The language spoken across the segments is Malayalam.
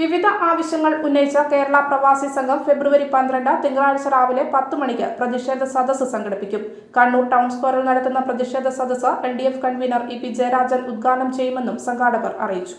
വിവിധ ആവശ്യങ്ങൾ ഉന്നയിച്ച കേരള പ്രവാസി സംഘം ഫെബ്രുവരി പന്ത്രണ്ട് തിങ്കളാഴ്ച രാവിലെ പത്ത് മണിക്ക് പ്രതിഷേധ സദസ്സ് സംഘടിപ്പിക്കും. കണ്ണൂർ ടൗൺ സ്ക്വയറിൽ നടത്തുന്ന പ്രതിഷേധ സദസ്സ് L convener E P Jayarajan ഉദ്ഘാടനം ചെയ്യുമെന്നും സംഘാടകർ അറിയിച്ചു.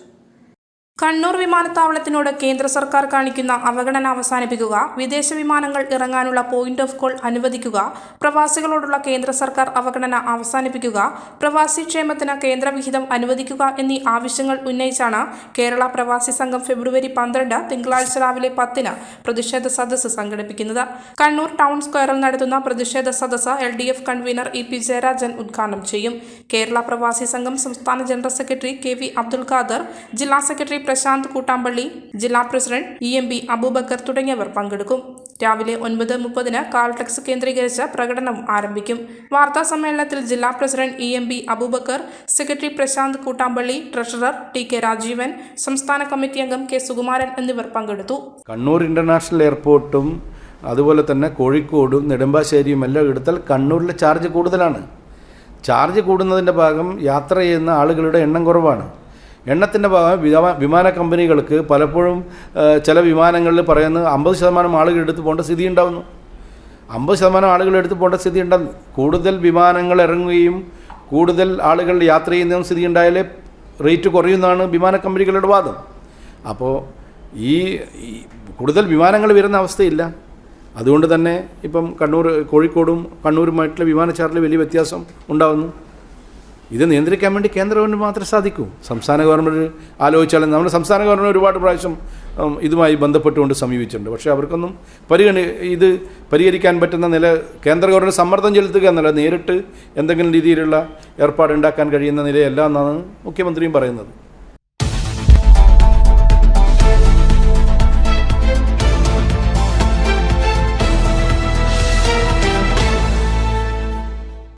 കണ്ണൂർ വിമാനത്താവളത്തിനോട് കേന്ദ്ര സർക്കാർ കാണിക്കുന്ന അവഗണന അവസാനിപ്പിക്കുക വിദേശ വിമാനങ്ങൾ ഇറങ്ങാനുള്ള പോയിന്റ് ഓഫ് കോൾ അനുവദിക്കുക പ്രവാസികളോടുള്ള കേന്ദ്ര സർക്കാർ അവഗണന അവസാനിപ്പിക്കുക പ്രവാസി ക്ഷേമത്തിന് കേന്ദ്രവിഹിതം അനുവദിക്കുക എന്നീ ആവശ്യങ്ങൾ ഉന്നയിച്ചാണ് കേരള പ്രവാസി സംഘം ഫെബ്രുവരി പന്ത്രണ്ട് തിങ്കളാഴ്ച രാവിലെ പത്തിന് പ്രതിഷേധ സദസ്സ് സംഘടിപ്പിക്കുന്നത്. കണ്ണൂർ ടൗൺ സ്ക്വയറിൽ നടത്തുന്ന പ്രതിഷേധ സദസ്സ് L D F convener E P Jayarajan ഉദ്ഘാടനം ചെയ്യും. കേരള പ്രവാസി സംഘം സംസ്ഥാന general secretary K V Abdul Khader ജില്ലാ സെക്രട്ടറി പ്രശാന്ത് കൂട്ടാമ്പള്ളി ജില്ലാ president E M B Abubakar തുടങ്ങിയവർ പങ്കെടുക്കും. രാവിലെ ഒൻപത് മുപ്പതിന് കാൾടെക്സ് കേന്ദ്രീകരിച്ച പ്രകടനം ആരംഭിക്കും. വാർത്താ സമ്മേളനത്തിൽ ജില്ലാ president E M B Abubakar secretary Prashanth Koottampalli treasurer T K Rajeevan സംസ്ഥാന കമ്മിറ്റി അംഗം കെ സുകുമാരൻ എന്നിവർ പങ്കെടുത്തു. കണ്ണൂർ ഇന്റർനാഷണൽ എയർപോർട്ടും അതുപോലെ തന്നെ കോഴിക്കോടും നെടുമ്പാശ്ശേരിയും എല്ലാം എടുത്താൽ കണ്ണൂരിലെ ചാർജ് കൂടുതലാണ്. ചാർജ് കൂടുന്നതിന്റെ ഭാഗം യാത്ര ചെയ്യുന്ന ആളുകളുടെ എണ്ണം കുറവാണ്. എണ്ണത്തിന്റെ ഭാഗം വിമാന കമ്പനികൾക്ക് പലപ്പോഴും ചില വിമാനങ്ങളിൽ പറയുന്നത് അമ്പത് ശതമാനം ആളുകൾ എടുത്തു പോകേണ്ട സ്ഥിതി ഉണ്ടാകുന്നു അമ്പത് ശതമാനം ആളുകൾ എടുത്തു പോകേണ്ട സ്ഥിതി ഉണ്ടാകുന്നു കൂടുതൽ വിമാനങ്ങൾ ഇറങ്ങുകയും കൂടുതൽ ആളുകൾ യാത്ര ചെയ്യുന്ന സ്ഥിതി ഉണ്ടായാലേ റേറ്റ് കുറയുന്നതാണ് വിമാന കമ്പനികളുടെ വാദം. അപ്പോൾ ഈ കൂടുതൽ വിമാനങ്ങൾ വരുന്ന അവസ്ഥയില്ല. അതുകൊണ്ട് തന്നെ ഇപ്പം കണ്ണൂർ കോഴിക്കോടും കണ്ണൂരുമായിട്ടുള്ള വിമാന ചാർജിൽ വലിയ വ്യത്യാസം ഉണ്ടാകുന്നു ഇത് നിയന്ത്രിക്കാൻ വേണ്ടി കേന്ദ്ര ഗവൺമെന്റ് മാത്രമേ സാധിക്കൂ. സംസ്ഥാന ഗവൺമെന്റ് ആലോചിച്ചാൽ നമ്മുടെ സംസ്ഥാന ഗവൺമെന്റ് ഒരുപാട് പ്രാവശ്യം ഇതുമായി ബന്ധപ്പെട്ടുകൊണ്ട് സമീപിച്ചിട്ടുണ്ട്. പക്ഷേ അവർക്കൊന്നും പരിഗണി ഇത് പരിഹരിക്കാൻ പറ്റുന്ന നില കേന്ദ്ര ഗവൺമെന്റ് സമ്മർദ്ദം ചെലുത്തുക എന്നല്ല നേരിട്ട് എന്തെങ്കിലും രീതിയിലുള്ള ഏർപ്പാടുണ്ടാക്കാൻ കഴിയുന്ന നിലയല്ല എന്നാണ് മുഖ്യമന്ത്രിയും പറയുന്നത്.